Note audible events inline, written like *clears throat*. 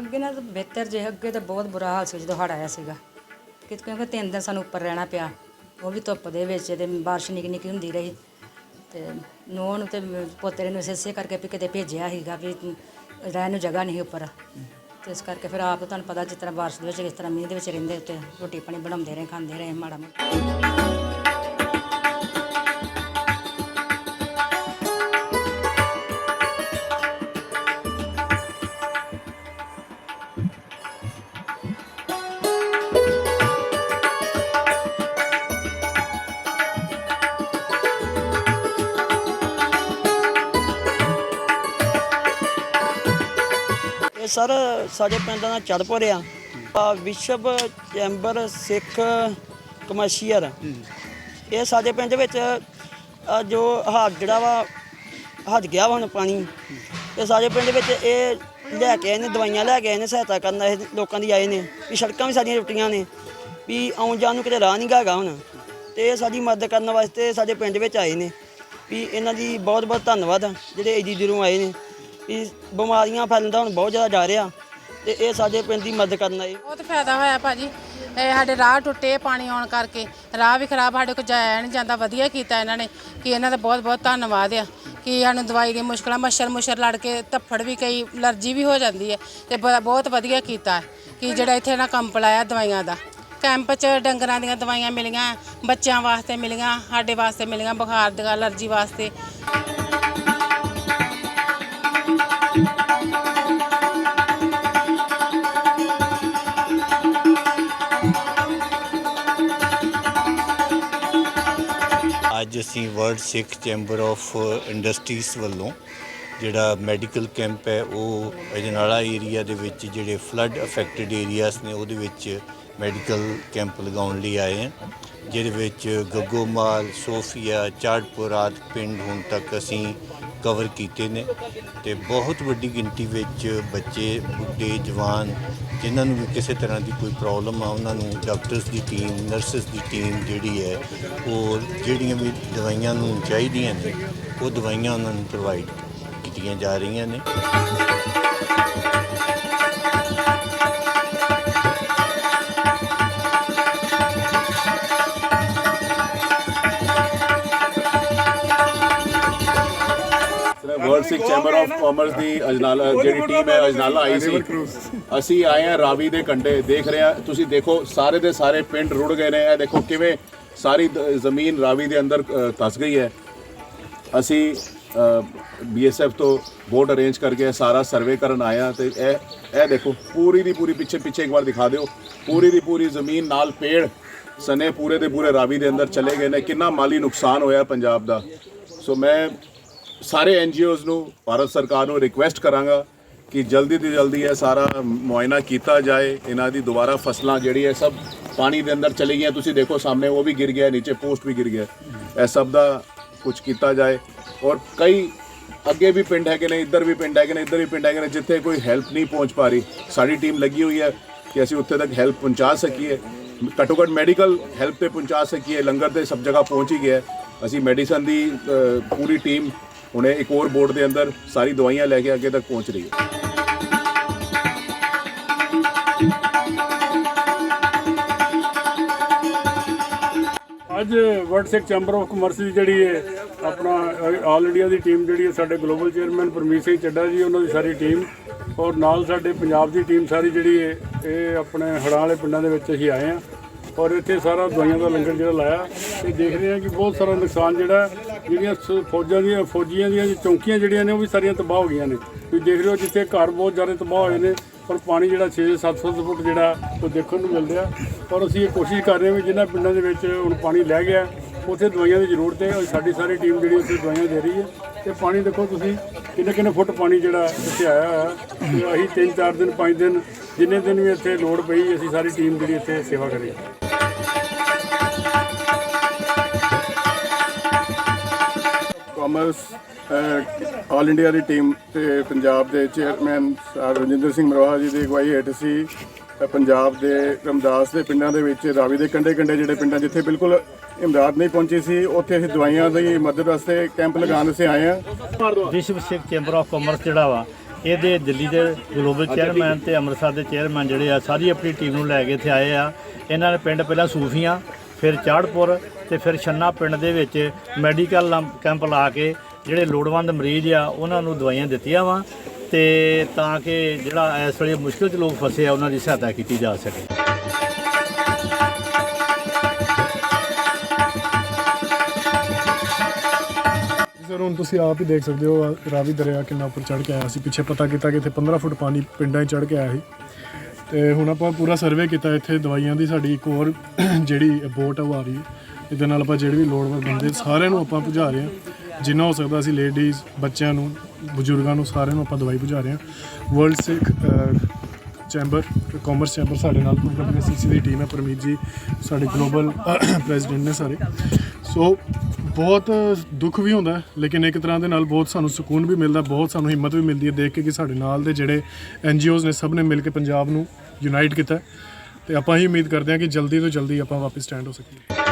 ਅੱਗੇ ਨਾਲ ਤਾਂ ਬਿਹਤਰ ਜੇ, ਅੱਗੇ ਤਾਂ ਬਹੁਤ ਬੁਰਾ ਹਾਲ ਸੀ ਜਦੋਂ ਹੜ੍ਹ ਆਇਆ ਸੀਗਾ। ਕਿ ਕਿਉਂਕਿ ਤਿੰਨ ਦਿਨ ਸਾਨੂੰ ਉੱਪਰ ਰਹਿਣਾ ਪਿਆ। ਉਹ ਵੀ ਧੁੱਪ ਦੇ ਵਿੱਚ ਤੇ ਬਾਰਿਸ਼ ਨਿੱਕੀ ਨਿੱਕੀ ਹੁੰਦੀ ਰਹੀ। ਤੇ ਨੂੰਹ ਨੂੰ ਤੇ ਪੋਤਰੇ ਨੂੰ ਇਸੇ- ਕਰਕੇ ਵੀ ਕਿਤੇ ਭੇਜਿਆ ਸੀਗਾ ਵੀ ਰਹਿਣ ਨੂੰ ਜਗ੍ਹਾ ਨਹੀਂ ਉੱਪਰ। ਤੇ ਇਸ ਕਰਕੇ ਫਿਰ ਆਪ ਤੁਹਾਨੂੰ ਪਤਾ ਜਿਸ ਤਰ੍ਹਾਂ ਬਾਰਿਸ਼ ਦੇ ਵਿੱਚ ਕਿਸ ਤਰ੍ਹਾਂ ਮੀਂਹ ਦੇ ਵਿੱਚ ਰਹਿੰਦੇ ਉੱਤੇ ਰੋਟੀ ਪਾਣੀ ਬਣਾਉਂਦੇ ਰਹੇ, ਖਾਂਦੇ ਰਹੇ ਮਾੜਾ ਮੋਟਾ। ਸਰ ਸਾਡੇ ਪਿੰਡ ਦਾ ਚੜਪੁਰ ਆ ਆ ਵਿਸ਼ਵ ਚੈਂਬਰ ਸਿੱਖ ਕਮਰਸ਼ੀਅਰ ਇਹ ਸਾਡੇ ਪਿੰਡ ਵਿੱਚ ਜੋ ਹੱਦ ਜਿਹੜਾ ਵਾ ਹੱਦ ਗਿਆ ਵਾ ਹੁਣ ਪਾਣੀ। ਤੇ ਸਾਡੇ ਪਿੰਡ ਵਿੱਚ ਇਹ ਲੈ ਕੇ ਆਏ ਨੇ ਦਵਾਈਆਂ ਲੈ ਕੇ ਆਏ ਨੇ ਸਹਾਇਤਾ ਕਰਨ ਇਹ ਲੋਕਾਂ ਦੀ ਆਏ ਨੇ ਵੀ ਸੜਕਾਂ ਵੀ ਸਾਡੀਆਂ ਟੁੱਟੀਆਂ ਨੇ ਵੀ ਆਉਣ ਜਾਣ ਨੂੰ ਕਿਤੇ ਰਾਹ ਨਹੀਂ ਹੈਗਾ ਹੁਣ। ਤੇ ਇਹ ਸਾਡੀ ਮਦਦ ਕਰਨ ਵਾਸਤੇ ਸਾਡੇ ਪਿੰਡ ਵਿੱਚ ਆਏ ਨੇ ਵੀ ਇਹਨਾਂ ਦੀ ਬਹੁਤ ਬਹੁਤ ਧੰਨਵਾਦ ਆ, ਜਿਹੜੇ ਏਡੀ ਦੂਰੋਂ ਆਏ ਨੇ। ਵੀ ਬਿਮਾਰੀਆਂ ਫੈਲਣ ਦਾ ਹੁਣ ਬਹੁਤ ਜ਼ਿਆਦਾ ਡਰ ਆ ਤੇ ਇਹ ਸਾਡੇ ਪਿੰਡ ਦੀ ਮਦਦ ਕਰਨ ਆਏ। ਬਹੁਤ ਫਾਇਦਾ ਹੋਇਆ ਭਾਜੀ। ਇਹ ਸਾਡੇ ਰਾਹ ਟੁੱਟੇ ਪਾਣੀ ਆਉਣ ਕਰਕੇ। ਰਾਹ ਵੀ ਖਰਾਬ, ਸਾਡੇ ਕੋਲ ਜਾਇਆ ਨਹੀਂ ਜਾਂਦਾ। ਵਧੀਆ ਕੀਤਾ ਇਹਨਾਂ ਨੇ ਕਿ ਇਹਨਾਂ ਦਾ ਬਹੁਤ ਬਹੁਤ ਧੰਨਵਾਦ ਆ ਕਿ ਸਾਨੂੰ ਦਵਾਈ ਦੀ ਮੁਸ਼ਕਲਾਂ ਮੱਛਰ ਮੁੱਛਰ ਲੜ ਕੇ ਧੱਫੜ ਵੀ ਕਈ, ਅਲਰਜੀ ਵੀ ਹੋ ਜਾਂਦੀ ਹੈ ਤੇ ਬ- ਬਹੁਤ ਵਧੀਆ ਕੀਤਾ ਕਿ ਜਿਹੜਾ ਇੱਥੇ ਇਹਨਾਂ ਕੰਪ ਲਾਇਆ ਦਵਾਈਆਂ ਦਾ। ਕੈਂਪ 'ਚ ਡੰਗਰਾਂ ਦੀਆਂ ਦਵਾਈਆਂ ਮਿਲੀਆਂ, ਬੱਚਿਆਂ ਵਾਸਤੇ ਮਿਲੀਆਂ, ਸਾਡੇ ਵਾਸਤੇ ਮਿਲੀਆਂ, ਬੁਖਾਰ ਦੀ ਅਲਰਜੀ ਵਾਸਤੇ। ਅੱਜ ਅਸੀਂ world Sikh chamber of industries ਵੱਲੋਂ ਜਿਹੜਾ ਮੈਡੀਕਲ ਕੈਂਪ ਹੈ, ਉਹ ਅਜਨਾਲਾ ਏਰੀਆ ਦੇ ਵਿੱਚ ਜਿਹੜੇ ਫਲੱਡ ਅਫੈਕਟਡ ਏਰੀਆਸ ਨੇ, ਉਹਦੇ ਵਿੱਚ ਮੈਡੀਕਲ ਕੈਂਪ ਲਗਾਉਣ ਲਈ ਆਏ ਹਾਂ, ਜਿਹਦੇ ਵਿੱਚ ਗੱਗੋਮਾਲ, ਸੋਫੀਆ, ਚਾੜਪੁਰ ਆਦਿ ਪਿੰਡ ਹੁਣ ਤੱਕ ਅਸੀਂ ਕਵਰ ਕੀਤੇ ਨੇ ਤੇ ਬਹੁਤ ਵੱਡੀ ਗਿਣਤੀ ਵਿੱਚ ਬੱਚੇ, ਬੁੱਢੇ, ਜਵਾਨ ਜਿਨ੍ਹਾਂ ਨੂੰ ਵੀ ਕਿਸੇ ਤਰ੍ਹਾਂ ਦੀ ਕੋਈ ਪ੍ਰੋਬਲਮ ਆ, ਉਹਨਾਂ ਨੂੰ ਡਾਕਟਰਸ ਦੀ ਟੀਮ ਨਰਸਸ ਦੀ ਟੀਮ ਜਿਹੜੀ ਹੈ, ਉਹ ਜਿਹੜੀਆਂ ਵੀ ਦਵਾਈਆਂ ਨੂੰ ਚਾਹੀਦੀਆਂ ਨੇ, ਉਹ ਦਵਾਈਆਂ ਉਹਨਾਂ ਨੂੰ ਪ੍ਰੋਵਾਈਡ ਕੀਤੀਆਂ ਜਾ ਰਹੀਆਂ ਨੇ। World Sikh chamber of commerce ਦੀ ਅਜਨਾਲਾ ਜਿਹੜੀ ਟੀਮ ਹੈ ਅਜਨਾਲਾ ਆਈ ਸੀ। ਅਸੀਂ ਆਏ ਆ ਰਾਵੀ ਦੇ ਕੰਢੇ ਦੇਖ ਰਹੇ ਆ ਤੁਸੀਂ ਦੇਖੋ ਸਾਰੇ ਦੇ ਸਾਰੇ ਪਿੰਡ ਰੁੜ ਗਏ ਨੇ। ਇਹ ਦੇਖੋ ਕਿਵੇਂ ਸਾਰੀ ਜ਼ਮੀਨ ਰਾਵੀ ਦੇ ਅੰਦਰ ਧੱਸ ਗਈ ਹੈ। ਅਸੀਂ ਬੀਐਸਐਫ ਤੋਂ ਬੋਟ ਅਰੇਂਜ ਕਰਕੇ ਸਾਰਾ ਸਰਵੇ ਕਰਨ ਆਇਆ ਤੇ ਇਹ ਇਹ ਦੇਖੋ ਪੂਰੀ ਦੀ ਪੂਰੀ ਪਿੱਛੇ ਪਿੱਛੇ ਇੱਕ ਵਾਰ ਦਿਖਾ ਦਿਓ। ਪੂਰੀ ਦੀ ਪੂਰੀ ਜ਼ਮੀਨ ਨਾਲ ਪੇੜ ਸਨੇ ਪੂਰੇ ਦੇ ਪੂਰੇ ਰਾਵੀ ਦੇ ਅੰਦਰ ਚਲੇ ਗਏ ਨੇ। ਕਿੰਨਾ ਮਾਲੀ ਨੁਕਸਾਨ ਹੋਇਆ ਪੰਜਾਬ ਦਾ। ਸੋ ਮੈਂ ਸਾਰੇ ਐਨਜੀਓਜ਼ ਨੂੰ, ਭਾਰਤ ਸਰਕਾਰ ਨੂੰ ਰਿਕੁਐਸਟ ਕਰਾਂਗਾ ਕਿ ਜਲਦੀ ਤੋਂ ਜਲਦੀ ਇਹ ਸਾਰਾ ਮੁਆਇਨਾ ਕੀਤਾ ਜਾਏ, ਇਹਨਾਂ ਦੀ ਦੁਬਾਰਾ ਫਸਲਾਂ ਜਿਹੜੀ ਹੈ ਸਭ ਪਾਣੀ ਦੇ ਅੰਦਰ ਚਲੀ ਗਈਆਂ। ਤੁਸੀਂ ਦੇਖੋ ਸਾਹਮਣੇ, ਉਹ ਵੀ ਗਿਰ ਗਿਆ, ਨੀਚੇ ਪੋਸਟ ਵੀ ਗਿਰ ਗਿਆ। ਇਹ ਸਭ ਦਾ ਕੁਝ ਕੀਤਾ ਜਾਏ। ਔਰ ਕਈ ਅੱਗੇ ਵੀ ਪਿੰਡ ਹੈਗੇ ਨੇ, ਇੱਧਰ ਵੀ ਪਿੰਡ ਹੈਗੇ ਨੇ, ਇੱਧਰ ਵੀ ਪਿੰਡ ਹੈਗੇ ਨੇ, ਜਿੱਥੇ ਕੋਈ ਹੈਲਪ ਨਹੀਂ ਪਹੁੰਚ ਪਾ ਰਹੀ। ਸਾਡੀ ਟੀਮ ਲੱਗੀ ਹੋਈ ਹੈ ਕਿ ਅਸੀਂ ਉੱਥੇ ਤੱਕ ਹੈਲਪ ਪਹੁੰਚਾ ਸਕੀਏ। ਘੱਟੋ ਘੱਟ ਮੈਡੀਕਲ ਹੈਲਪ ਤੇ ਪਹੁੰਚਾ ਸਕੀਏ। ਲੰਗਰ ਤੇ ਸਭ ਜਗ੍ਹਾ ਪਹੁੰਚ ਹੀ ਗਿਆ। ਅਸੀਂ ਮੈਡੀਸਨ ਦੀ ਪੂਰੀ ਟੀਮ ਹੁਣੇ ਇੱਕ ਹੋਰ ਬੋਰਡ ਦੇ ਅੰਦਰ ਸਾਰੀ ਦਵਾਈਆਂ ਲੈ ਕੇ ਅੱਗੇ ਤੱਕ ਪਹੁੰਚ ਰਹੀ ਹੈ। ਅੱਜ world Sikh chamber of commerce ਦੀ ਜਿਹੜੀ ਹੈ ਆਪਣਾ ਆਲ ਇੰਡੀਆ ਦੀ ਟੀਮ ਜਿਹੜੀ ਹੈ, ਸਾਡੇ ਗਲੋਬਲ ਚੇਅਰਮੈਨ ਪਰਮੀਤ ਸਿੰਘ ਚੱਡਾ ਜੀ, ਉਹਨਾਂ ਦੀ ਸਾਰੀ ਟੀਮ ਔਰ ਨਾਲ ਸਾਡੇ ਪੰਜਾਬ ਦੀ ਟੀਮ ਸਾਰੀ ਜਿਹੜੀ ਹੈ ਇਹ ਆਪਣੇ ਹੜਾਂ ਵਾਲੇ ਪਿੰਡਾਂ ਦੇ ਵਿੱਚ ਅਸੀਂ ਆਏ ਹਾਂ ਔਰ ਇੱਥੇ ਸਾਰਾ ਦਵਾਈਆਂ ਦਾ ਲੰਗਰ ਜਿਹੜਾ ਲਾਇਆ। ਤੇ ਦੇਖ ਰਹੇ ਹਾਂ ਕਿ ਬਹੁਤ ਸਾਰਾ ਨੁਕਸਾਨ ਜਿਹੜਾ ਜਿਹੜੀਆਂ ਸ- ਫੌਜਾਂ ਦੀਆਂ, ਫੌਜੀਆਂ ਦੀਆਂ ਜੋ ਚੌਂਕੀਆਂ ਜਿਹੜੀਆਂ ਨੇ, ਉਹ ਵੀ ਸਾਰੀਆਂ ਤਬਾਹ ਹੋ ਗਈਆਂ ਨੇ। ਤੁਸੀਂ ਦੇਖ ਰਹੇ ਹੋ ਜਿੱਥੇ ਘਰ ਬਹੁਤ ਜ਼ਿਆਦਾ ਤਬਾਹ ਹੋਏ ਨੇ ਔਰ ਪਾਣੀ ਜਿਹੜਾ 6-700 ਫੁੱਟ ਜਿਹੜਾ, ਉਹ ਦੇਖਣ ਨੂੰ ਮਿਲ ਰਿਹਾ। ਔਰ ਅਸੀਂ ਇਹ ਕੋਸ਼ਿਸ਼ ਕਰ ਰਹੇ ਹਾਂ ਵੀ ਜਿਨ੍ਹਾਂ ਪਿੰਡਾਂ ਦੇ ਵਿੱਚ ਹੁਣ ਪਾਣੀ ਲੈ ਗਿਆ, ਉੱਥੇ ਦਵਾਈਆਂ ਦੀ ਜ਼ਰੂਰਤ ਹੈ। ਔਰ ਸਾਡੀ ਸਾਰੀ ਟੀਮ ਜਿਹੜੀ ਉੱਥੇ ਦਵਾਈਆਂ ਦੇ ਰਹੀ ਹੈ। ਤੇ ਪਾਣੀ ਦੇਖੋ ਤੁਸੀਂ, ਕਿੰਨੇ ਕਿੰਨੇ ਫੁੱਟ ਪਾਣੀ ਜਿਹੜਾ ਇੱਥੇ ਆਇਆ ਹੋਇਆ। ਤੇ ਅਸੀਂ 3-4 ਦਿਨ 5 ਦਿਨ, ਜਿੰਨੇ ਦਿਨ ਵੀ ਇੱਥੇ ਲੋੜ ਪਈ, ਅਸੀਂ ਸਾਰੀ ਟੀਮ ਜਿਹੜੀ ਇੱਥੇ ਸੇਵਾ ਕਰੀ। ਕਾਮਰਸ ਆਲ ਇੰਡੀਆ ਦੀ ਟੀਮ ਤੇ ਪੰਜਾਬ ਦੇ ਚੇਅਰਮੈਨ ਸਰ ਰਜਿੰਦਰ ਸਿੰਘ ਮਰਵਾਹਾ ਜੀ ਦੀ ਅਗਵਾਈ ਹੇਠ ਸੀ। ਪੰਜਾਬ ਦੇ ਰਮਦਾਸ ਦੇ ਪਿੰਡਾਂ ਦੇ ਵਿੱਚ ਰਾਵੀ ਦੇ ਕੰਢੇ ਕੰਢੇ ਜਿਹੜੇ ਪਿੰਡਾਂ ਜਿੱਥੇ ਬਿਲਕੁਲ ਇਮਦਾਦ ਨਹੀਂ ਪਹੁੰਚੀ ਸੀ ਉੱਥੇ ਅਸੀਂ ਦਵਾਈਆਂ ਦੀ ਮਦਦ ਵਾਸਤੇ ਕੈਂਪ ਲਗਾਉਣ ਵਾਸਤੇ ਆਏ ਹਾਂ। ਵਿਸ਼ਵ ਸਿੱਖ ਚੈਂਬਰ ਆਫ ਕਾਮਰਸ ਜਿਹੜਾ ਵਾ ਇਹਦੇ ਦਿੱਲੀ ਦੇ ਗਲੋਬਲ ਚੇਅਰਮੈਨ ਤੇ ਅੰਮ੍ਰਿਤਸਰ ਦੇ ਚੇਅਰਮੈਨ ਜਿਹੜੇ ਆ ਸਾਰੀ ਆਪਣੀ ਟੀਮ ਨੂੰ ਲੈ ਕੇ ਇੱਥੇ ਆਏ ਆ। ਇਹਨਾਂ ਨੇ ਪਿੰਡ ਪਹਿਲਾਂ ਸੂਫੀਆਂ ਫਿਰ ਚਾੜਪੁਰ ਤੇ ਫਿਰ ਛੰਨਾ ਪਿੰਡ ਦੇ ਵਿੱਚ ਮੈਡੀਕਲ ਲੰਪ- ਕੈਂਪ ਲਾ ਕੇ ਜਿਹੜੇ ਲੋੜਵੰਦ ਮਰੀਜ਼ ਆ, ਉਹਨਾਂ ਨੂੰ ਦਵਾਈਆਂ ਦਿੱਤੀਆਂ ਵਾ ਤੇ ਤਾਂ ਕਿ ਜਿਹੜਾ ਇਸ ਵੇਲੇ ਮੁਸ਼ਕਿਲ 'ਚ ਲੋਕ ਫਸੇ ਆ, ਉਹਨਾਂ ਦੀ ਸਹਾਇਤਾ ਕੀਤੀ ਜਾ ਸਕੇ। ਸਰ, ਹੁਣ ਤੁਸੀਂ ਆਪ ਹੀ ਦੇਖ ਸਕਦੇ ਹੋ ਆਹ ਰਾਵੀ ਦਰਿਆ ਕਿੰਨਾ ਉੱਪਰ ਚੜ ਕੇ ਆਇਆ ਸੀ। ਪਿੱਛੇ ਪਤਾ ਕੀਤਾ ਕਿ ਇੱਥੇ 15 ਫੁੱਟ ਪਾਣੀ ਪਿੰਡਾਂ 'ਚ ਚੜ ਕੇ ਆਇਆ ਸੀ। ਤੇ ਹੁਣ ਆਪਾਂ ਪੂਰਾ ਸਰਵੇ ਕੀਤਾ ਇੱਥੇ ਦਵਾਈਆਂ ਦੀ, ਸਾਡੀ ਇੱਕ ਹੋਰ *clears throat* ਜਿਹੜੀ ਬੋਟ ਆ ਉਹ ਆ ਰਹੀ ਹੈ। ਇਹਦੇ ਨਾਲ ਆਪਾਂ ਜਿਹੜੇ ਵੀ ਲੋੜਵੰਦ ਬੰਦੇ, ਸਾਰਿਆਂ ਨੂੰ ਆਪਾਂ ਪੁਜਾ ਰਹੇ ਹਾਂ। ਜਿੰਨਾ ਹੋ ਸਕਦਾ ਅਸੀਂ ਲੇਡੀਜ਼ ਬੱਚਿਆਂ ਨੂੰ, ਬਜ਼ੁਰਗਾਂ ਨੂੰ ਸਾਰਿਆਂ ਨੂੰ ਆਪਾਂ ਦਵਾਈ ਪੁਜਾ ਰਹੇ ਹਾਂ। World Sikh chamber commerce chamber ਸਾਡੇ ਨਾਲ ਪੂਰੀ ਸੀਸੀ ਦੀ ਟੀਮ ਹੈ, ਪਰਮੀਤ ਜੀ, ਸਾਡੇ ਗਲੋਬਲ ਪ੍ਰੈਜ਼ੀਡੈਂਟ *clears throat* ਨੇ ਸਾਰੇ। ਸੋ ਬਹੁਤ ਦੁੱਖ ਵੀ ਹੁੰਦਾ ਲੇਕਿਨ ਇੱਕ ਤਰ੍ਹਾਂ ਦੇ ਨਾਲ ਬਹੁਤ ਸਾਨੂੰ ਸਕੂਨ ਵੀ ਮਿਲਦਾ, ਬਹੁਤ ਸਾਨੂੰ ਹਿੰਮਤ ਵੀ ਮਿਲਦੀ ਹੈ ਦੇਖ ਕੇ ਕਿ ਸਾਡੇ ਨਾਲ ਦੇ ਜਿਹੜੇ ਐਨਜੀਓਜ਼ ਨੇ, ਸਭ ਨੇ ਮਿਲ ਕੇ ਪੰਜਾਬ ਨੂੰ ਯੂਨਾਈਟ ਕੀਤਾ ਹੈ। ਤੇ ਆਪਾਂ ਹੀ ਉਮੀਦ ਕਰਦੇ ਹਾਂ ਕਿ ਜਲਦੀ ਤੋਂ ਜਲਦੀ ਆਪਾਂ ਵਾਪਸ ਸਟੈਂਡ ਹੋ ਸਕੀਏ।